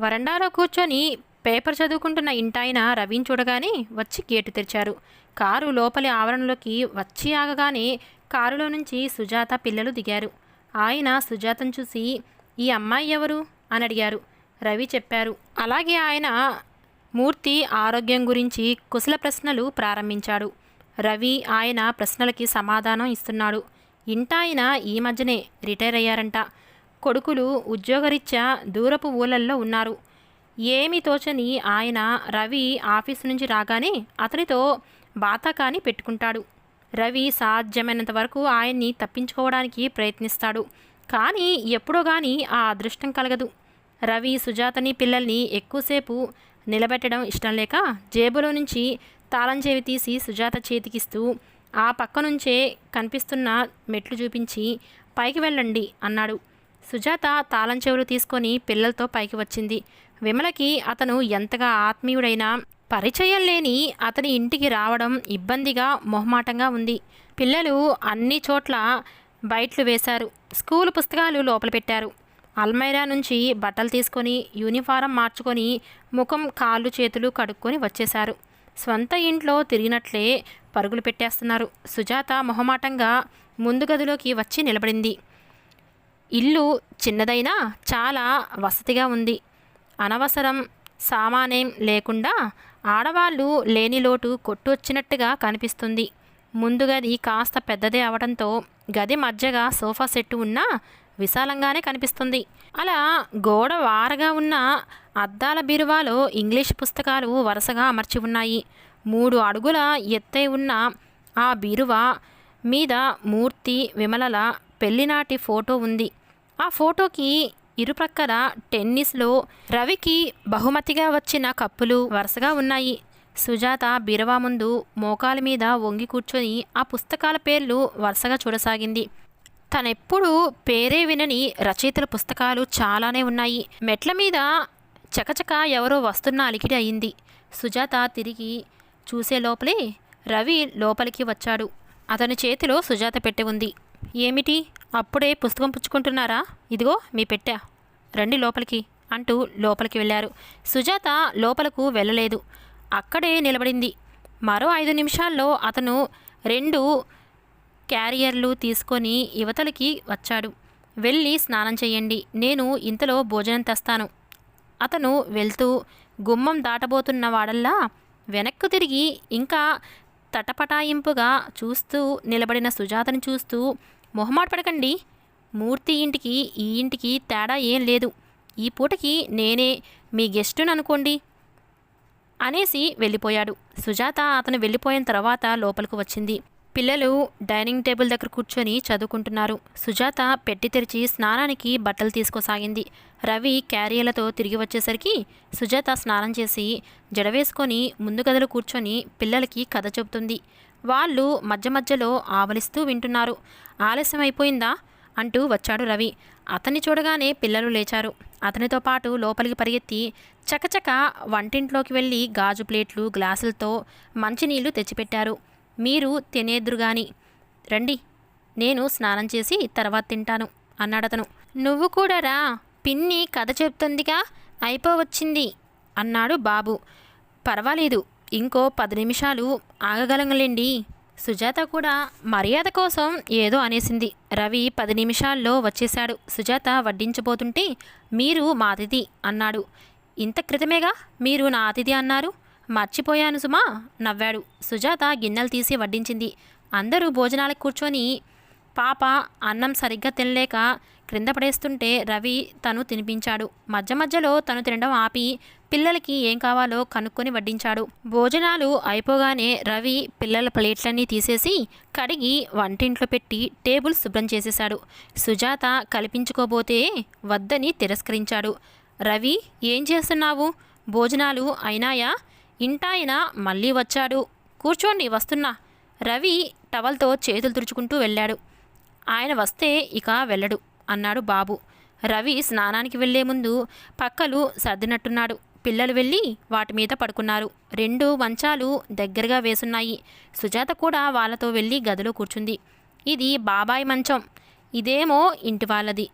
వరండాలో కూర్చొని పేపర్ చదువుకుంటున్న ఇంటాయన రవిని చూడగానే వచ్చి గేటు తెరిచారు. కారు లోపలి ఆవరణలోకి వచ్చి ఆగగానే కారులో నుంచి సుజాత పిల్లలు దిగారు. ఆయన సుజాతను చూసి ఈ అమ్మాయి ఎవరు? అని అడిగారు. రవి చెప్పారు అలాగే ఆయన మూర్తి ఆరోగ్యం గురించి కుశల ప్రశ్నలు ప్రారంభించాడు. రవి ఆయన ప్రశ్నలకి సమాధానం ఇస్తున్నాడు. ఇంటాయన ఈ మధ్యనే రిటైర్ అయ్యారంట. కొడుకులు ఉద్యోగరీత్యా దూరపు ఊళ్ళల్లో ఉన్నారు. ఏమి తోచని ఆయన రవి ఆఫీసు నుంచి రాగానే అతనితో బాతాకాని పెట్టుకుంటాడు. రవి సాధ్యమైనంత వరకు ఆయన్ని తప్పించుకోవడానికి ప్రయత్నిస్తాడు. కానీ ఎప్పుడో కానీ ఆ అదృష్టం కలగదు. రవి సుజాతని పిల్లల్ని ఎక్కువసేపు నిలబెట్టడం ఇష్టం లేక జేబులో నుంచి తాళం చెవి తీసి సుజాత చేతికిస్తూ ఆ పక్క నుంచే కనిపిస్తున్న మెట్లు చూపించి పైకి వెళ్ళండి అన్నాడు. సుజాత తాళం చెవులు తీసుకొని పిల్లలతో పైకి వచ్చింది. విమలకి అతను ఎంతగా ఆత్మీయుడైనా పరిచయం లేని అతని ఇంటికి రావడం ఇబ్బందిగా మొహమాటంగా ఉంది. పిల్లలు అన్ని చోట్ల బయట్లు వేశారు. స్కూల్ పుస్తకాలు లోపల పెట్టారు. అల్మైరా నుంచి బట్టలు తీసుకొని యూనిఫారం మార్చుకొని ముఖం కాళ్ళు చేతులు కడుక్కొని వచ్చేశారు. స్వంత ఇంట్లో తిరిగినట్లే పరుగులు పెట్టేస్తున్నారు. సుజాత మొహమాటంగా ముందు గదిలోకి వచ్చి నిలబడింది. ఇల్లు చిన్నదైనా చాలా వసతిగా ఉంది. అనవసరం సామానేం లేకుండా ఆడవాళ్ళు లేని లోటు కొట్టొచ్చినట్టుగా కనిపిస్తుంది. ముందు గది కాస్త పెద్దదే అవడంతో గది మధ్యగా సోఫా సెట్ ఉన్నా విశాలంగానే కనిపిస్తుంది. అలా గోడ వారగా ఉన్న అద్దాల బీరువాలో ఇంగ్లీష్ పుస్తకాలు వరుసగా అమర్చి ఉన్నాయి. మూడు అడుగుల ఎత్తై ఉన్న ఆ బీరువా మీద మూర్తి విమలల పెళ్ళినాటి ఫోటో ఉంది. ఆ ఫోటోకి ఇరుప్రక్కల టెన్నిస్లో రవికి బహుమతిగా వచ్చిన కప్పులు వరుసగా ఉన్నాయి. సుజాత బీరవా ముందు మోకాల మీద వంగి కూర్చొని ఆ పుస్తకాల పేర్లు వరుసగా చూడసాగింది. తనెప్పుడు పేరే వినని రచయితల పుస్తకాలు చాలానే ఉన్నాయి. మెట్ల మీద చకచక ఎవరో వస్తున్న అలికిడి అయింది. సుజాత తిరిగి చూసే లోపలే రవి లోపలికి వచ్చాడు. అతని చేతిలో సుజాత పెట్టి ఉంది. ఏమిటి? అప్పుడే పుస్తకం పుచ్చుకుంటున్నారా? ఇదిగో మీ పెట్టా. రండి లోపలికి అంటూ లోపలికి వెళ్ళారు. సుజాత లోపలకు వెళ్ళలేదు. అక్కడే నిలబడింది. మరో ఐదు నిమిషాల్లో అతను రెండు క్యారియర్లు తీసుకొని యువతలకి వచ్చాడు. వెళ్ళి స్నానం చేయండి. నేను ఇంతలో భోజనం తెస్తాను. అతను వెళ్తూ గుమ్మం దాటబోతున్న వాడల్లా వెనక్కు తిరిగి ఇంకా తటపటాయింపుగా చూస్తూ నిలబడిన సుజాతని చూస్తూ మొహమాట పడకండి. మూర్తి ఇంటికి ఈ ఇంటికి తేడా ఏం లేదు. ఈ పూటకి నేనే మీ గెస్టును అనుకోండి. అనేసి వెళ్ళిపోయాడు. సుజాత అతను వెళ్ళిపోయిన తర్వాత లోపలికి వచ్చింది. పిల్లలు డైనింగ్ టేబుల్ దగ్గర కూర్చొని చదువుకుంటున్నారు. సుజాత పెట్టి తెరిచి స్నానానికి బట్టలు తీసుకోసాగింది. రవి క్యారియర్లతో తిరిగి వచ్చేసరికి సుజాత స్నానం చేసి జడవేసుకొని ముందు గదిలో కూర్చొని పిల్లలకి కథ చెబుతుంది. వాళ్ళు మధ్య మధ్యలో ఆవలిస్తూ వింటున్నారు. ఆలస్యం అయిపోయిందా అంటూ వచ్చాడు రవి. అతన్ని చూడగానే పిల్లలు లేచారు. అతనితో పాటు లోపలికి పరిగెత్తి చకచక వంటింట్లోకి వెళ్ళి గాజు ప్లేట్లు గ్లాసులతో మంచినీళ్ళు తెచ్చిపెట్టారు. మీరు తినేద్దురుగాని రండి నేను స్నానం చేసి తర్వాత తింటాను అన్నాడతను. నువ్వు కూడా రా పిన్ని కథ చెప్తుందిగా అయిపోవచ్చింది అన్నాడు బాబు. పర్వాలేదు ఇంకో పది నిమిషాలు ఆగగలంలేండి సుజాత కూడా మర్యాద కోసం ఏదో అనేసింది. రవి పది నిమిషాల్లో వచ్చేశాడు. సుజాత వడ్డించబోతుంటే మీరు మా అతిథి అన్నాడు. ఇంత క్రితమేగా? మీరు నా అతిథి అన్నారు? మర్చిపోయాను సుమా నవ్వాడు. సుజాత గిన్నెలు తీసి వడ్డించింది. అందరూ భోజనాలకు కూర్చొని పాప అన్నం సరిగ్గా తినలేక క్రింద పడేస్తుంటే రవి తను తినిపించాడు. మధ్య మధ్యలో తను తినడం ఆపి పిల్లలకి ఏం కావాలో కనుక్కొని వడ్డించాడు. భోజనాలు అయిపోగానే రవి పిల్లల ప్లేట్లన్నీ తీసేసి కడిగి వంటింట్లో పెట్టి టేబుల్ శుభ్రం చేసేశాడు. సుజాత కల్పించుకోబోతే వద్దని తిరస్కరించాడు. రవి ఏం చేస్తున్నావు? భోజనాలు అయినాయా? ఇంటాయన మళ్ళీ వచ్చాడు. కూర్చోండి వస్తున్నా. రవి టవల్తో చేతులు తుడుచుకుంటూ వెళ్ళాడు. ఆయన వస్తే ఇక వెళ్ళడు అన్నాడు బాబు. రవి స్నానానికి వెళ్ళే ముందు పక్కలు సర్దినట్టున్నాడు. పిల్లలు వెళ్ళి వాటి మీద పడుకున్నారు. రెండు మంచాలు దగ్గరగా వేసున్నాయి. సుజాత కూడా వాళ్ళతో వెళ్ళి గదిలో కూర్చుంది. ఇది బాబాయ్ మంచం. ఇదేమో ఇంటి వాళ్ళది.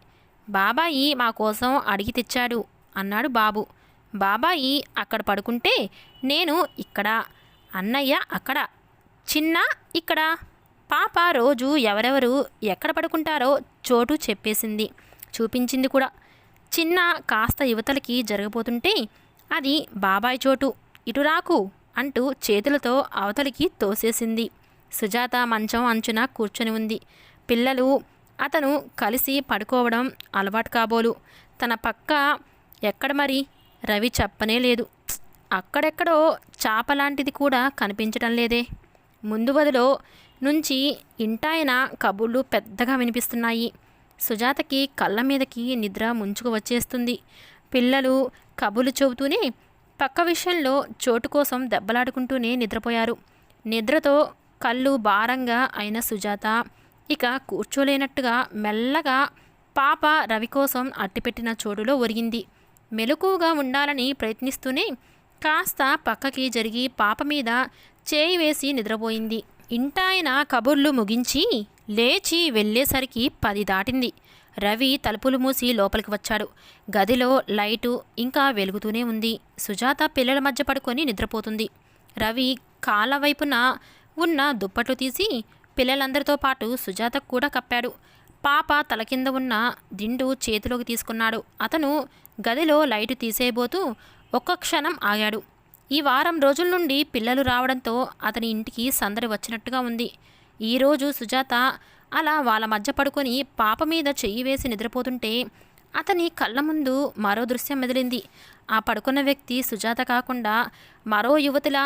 బాబాయి మా కోసం అడిగి తెచ్చాడు అన్నాడు బాబు. బాబాయి అక్కడ పడుకుంటే నేను ఇక్కడ అన్నయ్య అక్కడ చిన్న ఇక్కడ. పాప రోజు ఎవరెవరు ఎక్కడ పడుకుంటారో చోటు చెప్పేసింది. చూపించింది కూడా. చిన్న కాస్త యువతలకి జరగబోతుంటే అది బాబాయ్ చోటు. ఇటు రాకు అంటూ చేతులతో అవతలికి తోసేసింది. సుజాత మంచం అంచున కూర్చొని ఉంది. పిల్లలు అతను కలిసి పడుకోవడం అలవాటు కాబోలు. తన పక్క ఎక్కడ మరి? రవి చెప్పనే లేదు. అక్కడెక్కడో చాప లాంటిది కూడా కనిపించడం లేదే. ముందు గదిలో నుంచి ఇంటాయన కబుర్లు పెద్దగా వినిపిస్తున్నాయి. సుజాతకి కళ్ళ మీదకి నిద్ర ముంచుకు వచ్చేస్తుంది. పిల్లలు కబుర్లు చెబుతూనే పక్క విషయంలో చోటు కోసం దెబ్బలాడుకుంటూనే నిద్రపోయారు. నిద్రతో కళ్ళు భారంగా అయిన సుజాత ఇక కూర్చోలేనట్టుగా మెల్లగా పాప రవి కోసం అట్టిపెట్టిన చోటులో ఒరిగింది. మెలకువగా ఉండాలని ప్రయత్నిస్తూనే కాస్త పక్కకి జరిగి పాప మీద చేయి వేసి నిద్రపోయింది. ఇంటాయన కబుర్లు ముగించి లేచి వెళ్ళేసరికి పది దాటింది. రవి తలుపులు మూసి లోపలికి వచ్చాడు. గదిలో లైటు ఇంకా వెలుగుతూనే ఉంది. సుజాత పిల్లల మధ్య పడుకొని నిద్రపోతుంది. రవి కాళ్ళ వైపున ఉన్న దుప్పట్లు తీసి పిల్లలందరితో పాటు సుజాతకు కూడా కప్పాడు. పాప తల కింద ఉన్న దిండు చేతిలోకి తీసుకున్నాడు. అతను గదిలో లైటు తీసేయబోతూ ఒక్క క్షణం ఆగాడు. ఈ వారం రోజుల నుండి పిల్లలు రావడంతో అతని ఇంటికి సందడి వచ్చినట్టుగా ఉంది. ఈరోజు సుజాత అలా వాళ్ళ మధ్య పడుకొని పాప మీద చెయ్యి వేసి నిద్రపోతుంటే అతని కళ్ళ ముందు మరో దృశ్యం మెదిలింది. ఆ పడుకున్న వ్యక్తి సుజాత కాకుండా మరో యువతిలా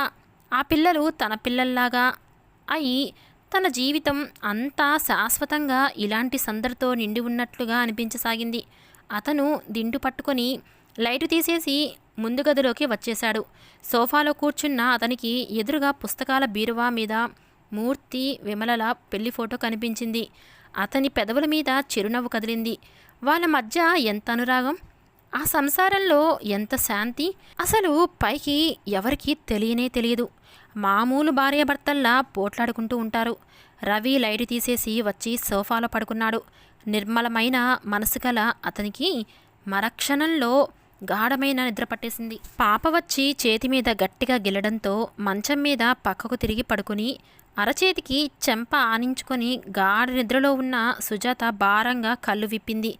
ఆ పిల్లలు తన పిల్లల్లాగా అయి తన జీవితం అంతా శాశ్వతంగా ఇలాంటి సందడితో నిండి ఉన్నట్లుగా అనిపించసాగింది. అతను దిండు పట్టుకొని లైటు తీసేసి ముందు గదిలోకి వచ్చేశాడు. సోఫాలో కూర్చున్న అతనికి ఎదురుగా పుస్తకాల బీరువా మీద మూర్తి విమలల పెళ్ళి ఫోటో కనిపించింది. అతని పెదవుల మీద చిరునవ్వు కదిలింది. వాళ్ళ మధ్య ఎంత అనురాగం? ఆ సంసారంలో ఎంత శాంతి? అసలు పైకి ఎవరికీ తెలియనే తెలియదు. మామూలు భార్యాభర్తల్లా పోట్లాడుకుంటూ ఉంటారు. రవి లైట్ తీసేసి వచ్చి సోఫాలో పడుకున్నాడు. నిర్మలమైన మనసు గల అతనికి మరక్షణంలో గాఢమైన నిద్ర పట్టేసింది. పాప వచ్చి చేతి మీద గట్టిగా గిల్లడంతో మంచం మీద పక్కకు తిరిగి పడుకుని అరచేతికి చెంప ఆనించుకొని గాఢ నిద్రలో ఉన్న సుజాత భారంగా కళ్ళు విప్పింది.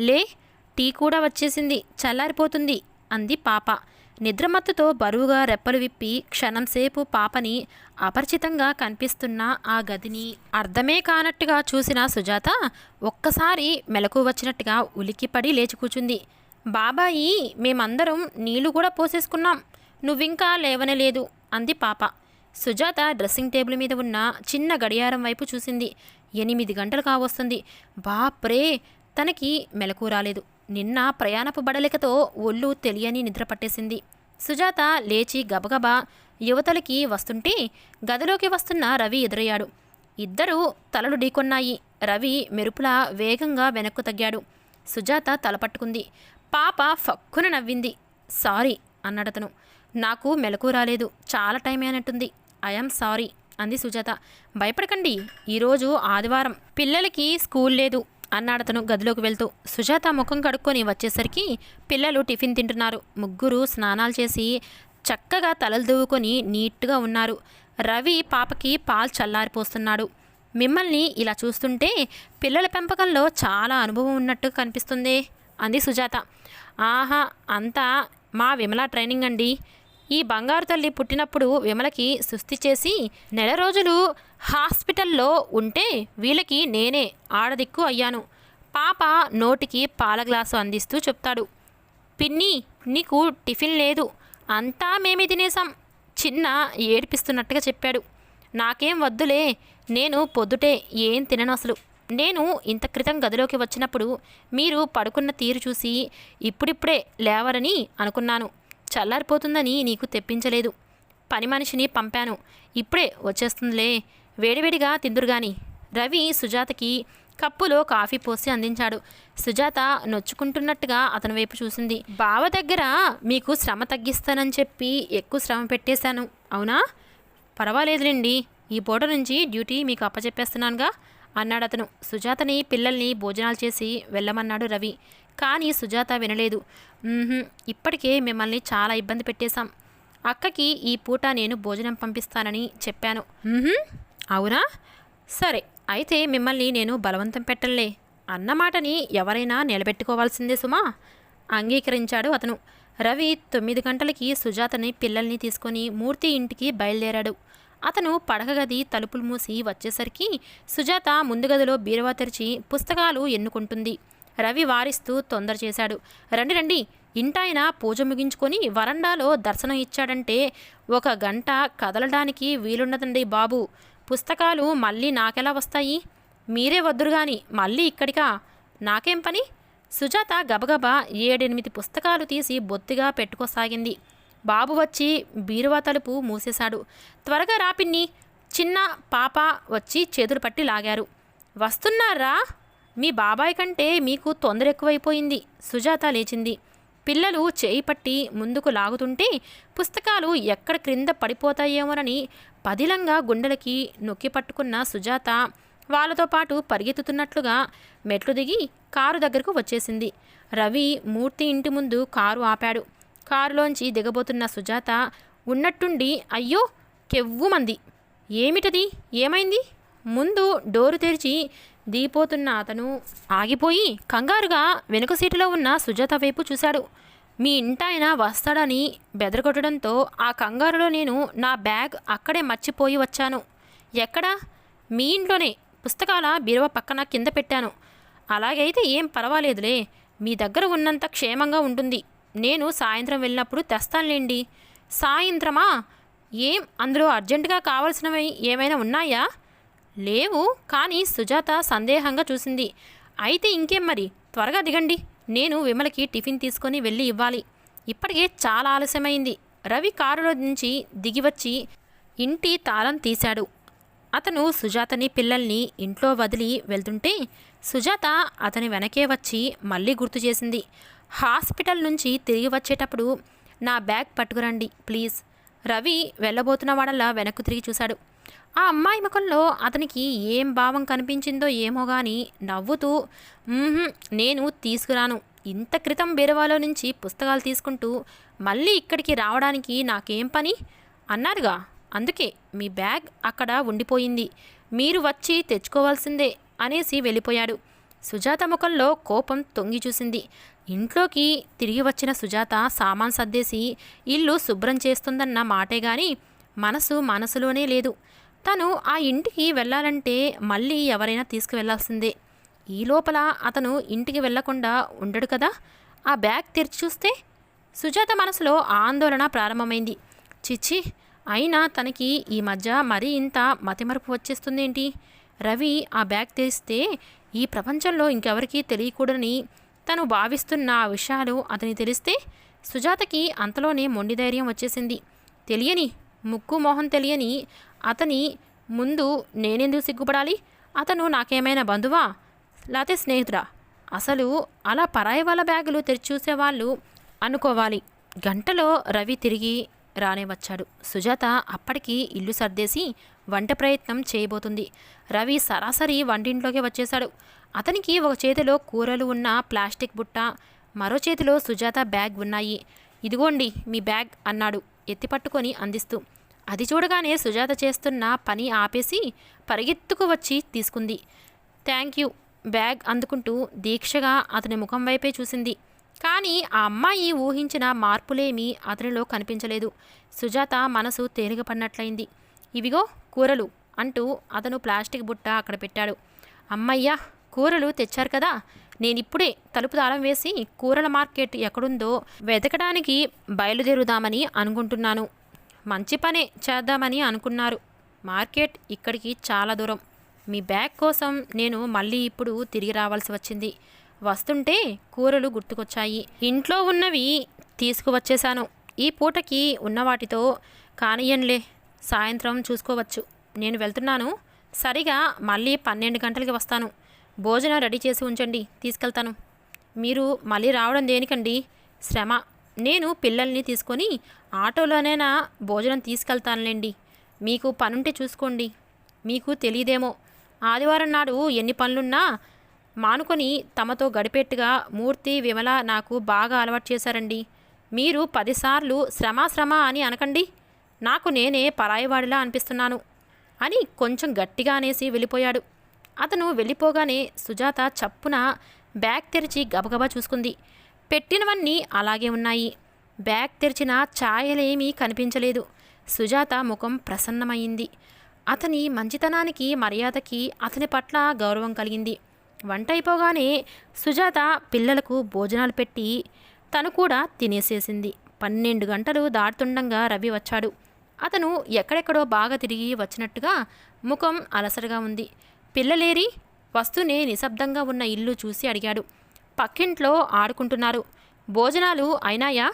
లే టీ కూడా వచ్చేసింది. చల్లారిపోతుంది అంది పాప. నిద్రమత్తుతో బరువుగా రెప్పలు విప్పి క్షణంసేపు పాపని అపరిచితంగా కనిపిస్తున్న ఆ గదిని అర్థమే కానట్టుగా చూసిన సుజాత ఒక్కసారి మెలకు వచ్చినట్టుగా ఉలిక్కిపడి లేచి కూచుంది బాబాయి మేమందరం నీళ్ళు కూడా పోసేసుకున్నాం. నువ్వింకా లేవనలేదు అంది పాప. సుజాత డ్రెస్సింగ్ టేబుల్ మీద ఉన్న చిన్న గడియారం వైపు చూసింది. ఎనిమిది గంటలు కావస్తుంది. బాప్రే! తనకి మెలకు రాలేదు. నిన్న ప్రయాణపు బడలికతో ఒళ్ళు తెలియని నిద్ర పట్టేసింది. సుజాత లేచి గబగబా యువతలకి వస్తుంటే గదిలోకి వస్తున్న రవి ఎదురయ్యాడు. ఇద్దరూ తలలు ఢీకొన్నాయి. రవి మెరుపులా వేగంగా వెనక్కు తగ్గాడు. సుజాత తలపట్టుకుంది పాప ఫక్కున నవ్వింది. సారీ అన్నాడతను. నాకు మెలకు రాలేదు. చాలా టైం అయినట్టుంది ఐఎమ్ సారీ అంది సుజాత. భయపడకండి. ఈరోజు ఆదివారం. పిల్లలకి స్కూల్ లేదు అన్నాడతను గదిలోకి వెళ్తూ. సుజాత ముఖం కడుక్కొని వచ్చేసరికి పిల్లలు టిఫిన్ తింటున్నారు. ముగ్గురు స్నానాలు చేసి చక్కగా తలలు దువ్వుకొని నీట్గా ఉన్నారు. రవి పాపకి పాలు చల్లారిపోస్తున్నాడు. మిమ్మల్ని ఇలా చూస్తుంటే పిల్లల పెంపకంలో చాలా అనుభవం ఉన్నట్టు కనిపిస్తుంది. అంది సుజాత. ఆహా అంతా మా విమల ట్రైనింగ్ అండి. ఈ బంగారు తల్లి పుట్టినప్పుడు విమలకి సుస్థి చేసి నెల రోజులు హాస్పిటల్లో ఉంటే వీళ్ళకి నేనే ఆడదిక్కు అయ్యాను. పాప నోటికి పాల గ్లాసు అందిస్తూ చెప్తాడు. పిన్ని నీకు టిఫిన్ లేదు. అంతా మేమే తినేసాం చిన్న ఏడిపిస్తున్నట్టుగా చెప్పాడు. నాకేం వద్దులే. నేను పొద్దుటే ఏం తినను అసలు. నేను ఇంత క్రితం గదిలోకి వచ్చినప్పుడు మీరు పడుకున్న తీరు చూసి ఇప్పుడిప్పుడే లేవరని అనుకున్నాను. చల్లారిపోతుందని నీకు తెప్పించలేదు. పని మనిషిని పంపాను. ఇప్పుడే వచ్చేస్తుందిలే. వేడివేడిగా తిందురుగాని. రవి సుజాతకి కప్పులో కాఫీ పోసి అందించాడు. సుజాత నొచ్చుకుంటున్నట్టుగా అతని వైపు చూసింది. బావ దగ్గర మీకు శ్రమ తగ్గిస్తానని చెప్పి ఎక్కువ శ్రమ పెట్టేశాను. అవునా? పర్వాలేదులేండి. ఈ పూట నుంచి డ్యూటీ మీకు అప్పచెప్పేస్తున్నానుగా. అన్నాడతను. సుజాతని పిల్లల్ని భోజనాలు చేసి వెళ్ళమన్నాడు రవి. కానీ సుజాత వినలేదు. ఇప్పటికే మిమ్మల్ని చాలా ఇబ్బంది పెట్టేశాం. అక్కకి ఈ పూట నేను భోజనం పంపిస్తానని చెప్పాను. అవునా? సరే అయితే మిమ్మల్ని నేను బలవంతం పెట్టలే అన్నమాటని ఎవరైనా నిలబెట్టుకోవాల్సిందే సుమా? అంగీకరించాడు అతను. రవి తొమ్మిది గంటలకి సుజాతని పిల్లల్ని తీసుకొని మూర్తి ఇంటికి బయలుదేరాడు. అతను పడక గది తలుపులు మూసి వచ్చేసరికి సుజాత ముందు గదిలో బీరువా తెరిచి పుస్తకాలు ఎన్నుకుంటుంది. రవి వారిస్తూ తొందర చేశాడు. రండి రండి. ఇంటాయన పూజ ముగించుకొని వరండాలో దర్శనం ఇచ్చాడంటే ఒక గంట కదలడానికి వీలున్నదండి బాబు. పుస్తకాలు మళ్ళీ నాకెలా వస్తాయి? మీరే వద్దురు గాని మళ్ళీ ఇక్కడికా? నాకేం పని? సుజాత గబగబా ఏడెనిమిది పుస్తకాలు తీసి బొత్తిగా పెట్టుకోసాగింది. బాబు వచ్చి బీరువా తలుపు మూసేశాడు. త్వరగా రాపిన్ని చిన్న పాప వచ్చి చేతులు పట్టి లాగారు. వస్తున్నారా? మీ బాబాయ్ కంటే మీకు తొందర ఎక్కువైపోయింది. సుజాత లేచింది. పిల్లలు చేయి పట్టి ముందుకు లాగుతుంటే పుస్తకాలు ఎక్కడ క్రింద పడిపోతాయేమోనని పదిలంగా గుండెలకి నొక్కి పట్టుకున్న సుజాత వాళ్ళతో పాటు పరిగెత్తుతున్నట్లుగా మెట్లు దిగి కారు దగ్గరకు వచ్చేసింది. రవి మూర్తి ఇంటి ముందు కారు ఆపాడు. కారులోంచి దిగబోతున్న సుజాత ఉన్నట్టుండి అయ్యో కెవ్వుమంది ఏమిటది? ఏమైంది? ముందు డోరు తెరిచి దిగిపోతున్న అతను ఆగిపోయి కంగారుగా వెనుక సీటులో ఉన్న సుజాత వైపు చూశాడు. మీ ఇంటాయన వస్తాడని బెదరగొట్టడంతో ఆ కంగారులో నేను నా బ్యాగ్ అక్కడే మర్చిపోయి వచ్చాను. ఎక్కడా? మీ ఇంట్లోనే. పుస్తకాల బీరువ పక్కన కింద పెట్టాను. అలాగైతే ఏం పర్వాలేదులే. మీ దగ్గర ఉన్నంత క్షేమంగా ఉంటుంది. నేను సాయంత్రం వెళ్ళినప్పుడు తెస్తానులేండి. సాయంత్రమా? ఏం? అందులో అర్జెంటుగా కావాల్సినవి ఏమైనా ఉన్నాయా? లేవు కానీ సుజాత సందేహంగా చూసింది. అయితే ఇంకేం మరి? త్వరగా దిగండి. నేను విమలకి టిఫిన్ తీసుకొని వెళ్ళి ఇవ్వాలి. ఇప్పటికే చాలా ఆలస్యమైంది. రవి కారులో నుంచి దిగివచ్చి ఇంటి తాళం తీశాడు. అతను సుజాతని పిల్లల్ని ఇంట్లో వదిలి వెళ్తుంటే సుజాత అతని వెనకే వచ్చి మళ్ళీ గుర్తు చేసింది. హాస్పిటల్ నుంచి తిరిగి వచ్చేటప్పుడు నా బ్యాగ్ పట్టుకురండి ప్లీజ్. రవి వెళ్ళబోతున్న వాడల్లా వెనక్కు తిరిగి చూశాడు. ఆ అమ్మాయి ముఖంలో అతనికి ఏం భావం కనిపించిందో ఏమో గాని నవ్వుతూ నేను తీసుకురాను. ఇంత క్రితం బీరవాలో నుంచి పుస్తకాలు తీసుకుంటూ మళ్ళీ ఇక్కడికి రావడానికి నాకేం పని? అన్నారుగా. అందుకే మీ బ్యాగ్ అక్కడ ఉండిపోయింది. మీరు వచ్చి తెచ్చుకోవాల్సిందే అనేసి వెళ్ళిపోయాడు. సుజాత ముఖంలో కోపం తొంగి చూసింది. ఇంట్లోకి తిరిగి వచ్చిన సుజాత సామాన్ సర్దేసి ఇల్లు శుభ్రం చేస్తుందన్న మాటే గాని మనసు మనసులోనే లేదు. తను ఆ ఇంటికి వెళ్ళాలంటే మళ్ళీ ఎవరైనా తీసుకువెళ్ళాల్సిందే. ఈ లోపల అతను ఇంటికి వెళ్ళకుండా ఉండడు కదా? ఆ బ్యాగ్ తెరిచి చూస్తే సుజాత మనసులో ఆందోళన ప్రారంభమైంది. చిచ్చి అయినా తనకి ఈ మధ్య మరీ ఇంత మతిమరుపు వచ్చేస్తుందేంటి? రవి ఆ బ్యాగ్ తెరిస్తే ఈ ప్రపంచంలో ఇంకెవరికీ తెలియకూడని తను భావిస్తున్న ఆ విషయాలు అతని తెలిస్తే సుజాతకి అంతలోనే మొండి ధైర్యం వచ్చేసింది. తెలియని ముక్కు మోహం తెలియని అతని ముందు నేనెందుకు సిగ్గుపడాలి? అతను నాకేమైనా బంధువా? లేతే స్నేహితుడా? అసలు అలా పరాయి వాళ్ళ బ్యాగులు తెరిచూసేవాళ్ళు అనుకోవాలి. గంటలో రవి తిరిగి రానే వచ్చాడు సుజాత అప్పటికి ఇల్లు సర్దేసి వంట ప్రయత్నం చేయబోతుంది. రవి సరాసరి వంటింట్లోకి వచ్చేశాడు. అతనికి ఒక చేతిలో కూరలు ఉన్న ప్లాస్టిక్ బుట్ట మరో చేతిలో సుజాత బ్యాగ్ ఉన్నాయి. ఇదిగోండి మీ బ్యాగ్ అన్నాడు. ఎత్తిపట్టుకొని అందిస్తూ. అది చూడగానే సుజాత చేస్తున్న పని ఆపేసి పరిగెత్తుకు వచ్చి తీసుకుంది. థ్యాంక్ యూ బ్యాగ్ అందుకుంటూ దీక్షగా అతని ముఖం వైపే చూసింది. కానీ ఆ అమ్మాయి ఊహించిన మార్పులేమీ అతనిలో కనిపించలేదు. సుజాత మనసు తేలిగపడినట్లయింది ఇవిగో కూరలు అంటూ అతను ప్లాస్టిక్ బుట్ట అక్కడ పెట్టాడు. అమ్మయ్యా కూరలు తెచ్చారు కదా. నేనిప్పుడే తలుపు తాళం వేసి కూరల మార్కెట్ ఎక్కడుందో వెతకడానికి బయలుదేరుదామని అనుకుంటున్నాను. మంచి పనే చేద్దామని అనుకున్నారు. మార్కెట్ ఇక్కడికి చాలా దూరం. మీ బ్యాగ్ కోసం నేను మళ్ళీ ఇప్పుడు తిరిగి రావాల్సి వచ్చింది. వస్తుంటే కూరలు గుర్తుకొచ్చాయి. ఇంట్లో ఉన్నవి తీసుకువచ్చేశాను. ఈ పూటకి ఉన్న వాటితో కానియన్లే సాయంత్రం చూసుకోవచ్చు. నేను వెళ్తున్నాను. సరిగా మళ్ళీ పన్నెండు గంటలకి వస్తాను. భోజనం రెడీ చేసి ఉంచండి. తీసుకెళ్తాను. మీరు మళ్ళీ రావడం దేనికండి? శ్రమ. నేను పిల్లల్ని తీసుకొని ఆటోలోనైనా భోజనం తీసుకెళ్తానులేండి. మీకు పనుంటే చూసుకోండి. మీకు తెలియదేమో ఆదివారం నాడు ఎన్ని పనులున్నా మానుకొని తమతో గడిపేట్టుగా మూర్తి విమల నాకు బాగా అలవాటు చేశారండి. మీరు పదిసార్లు శ్రమ శ్రమ అని అనకండి. నాకు నేనే పరాయివాడిలా అనిపిస్తున్నాను అని కొంచెం గట్టిగా అనేసి వెళ్ళిపోయాడు. అతను వెళ్ళిపోగానే సుజాత చప్పున బ్యాగ్ తెరిచి గబగబా చూసుకుంది. పెట్టినవన్నీ అలాగే ఉన్నాయి. బ్యాగ్ తెరిచిన ఛాయలేమీ కనిపించలేదు. సుజాత ముఖం ప్రసన్నమైంది అతని మంచితనానికి మర్యాదకి అతని పట్ల గౌరవం కలిగింది. వంట అయిపోగానే సుజాత పిల్లలకు భోజనాలు పెట్టి తను కూడా తినేసేసింది. పన్నెండు గంటలు దాటుతుండగా రవి వచ్చాడు. అతను ఎక్కడెక్కడో బాగా తిరిగి వచ్చినట్టుగా ముఖం అలసటగా ఉంది. పిల్లలేరి? వస్తూనే నిశ్శబ్దంగా ఉన్న ఇల్లు చూసి అడిగాడు. పక్కింట్లో ఆడుకుంటున్నారు. భోజనాలు అయినాయా?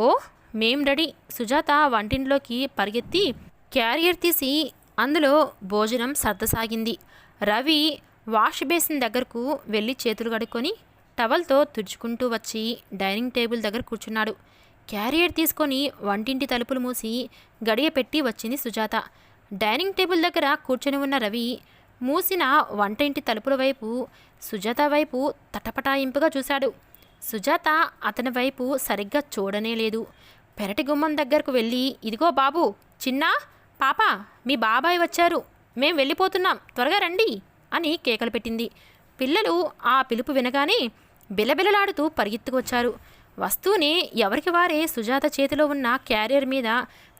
ఓ మేం రెడీ. సుజాత వంటింట్లోకి పరిగెత్తి క్యారియర్ తీసి అందులో భోజనం సర్దసాగింది. రవి వాష్ బేసిన్ దగ్గరకు వెళ్ళి చేతులు కడుక్కొని టవల్తో తుడుచుకుంటూ వచ్చి డైనింగ్ టేబుల్ దగ్గర కూర్చున్నాడు. క్యారియర్ తీసుకొని వంటింటి తలుపులు మూసి గడియ పెట్టి వచ్చింది సుజాత. డైనింగ్ టేబుల్ దగ్గర కూర్చొని ఉన్న రవి మూసిన వంటింటి తలుపుల వైపు సుజాత వైపు తటపటాయింపుగా చూశాడు. సుజాత అతని వైపు సరిగ్గా చూడనే లేదు. పెరటి గుమ్మం దగ్గరకు వెళ్ళి ఇదిగో బాబు చిన్నా పాప మీ బాబాయ్ వచ్చారు. మేం వెళ్ళిపోతున్నాం. త్వరగా రండి అని కేకలు పెట్టింది. పిల్లలు ఆ పిలుపు వినగానే బిలబిలలాడుతూ పరిగెత్తుకొచ్చారు వస్తూనే ఎవరికి వారే సుజాత చేతిలో ఉన్న క్యారియర్ మీద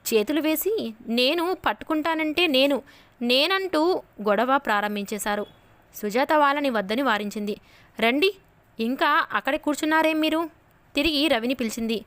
చేతులు వేసి నేను పట్టుకుంటానంటే నేను నేనంటూ గొడవ ప్రారంభించేశారు. సుజాత వాళ్ళని వద్దని వారించింది. రండి ఇంకా అక్కడే కూర్చున్నారేం మీరు? తిరిగి రవిని పిలిచింది.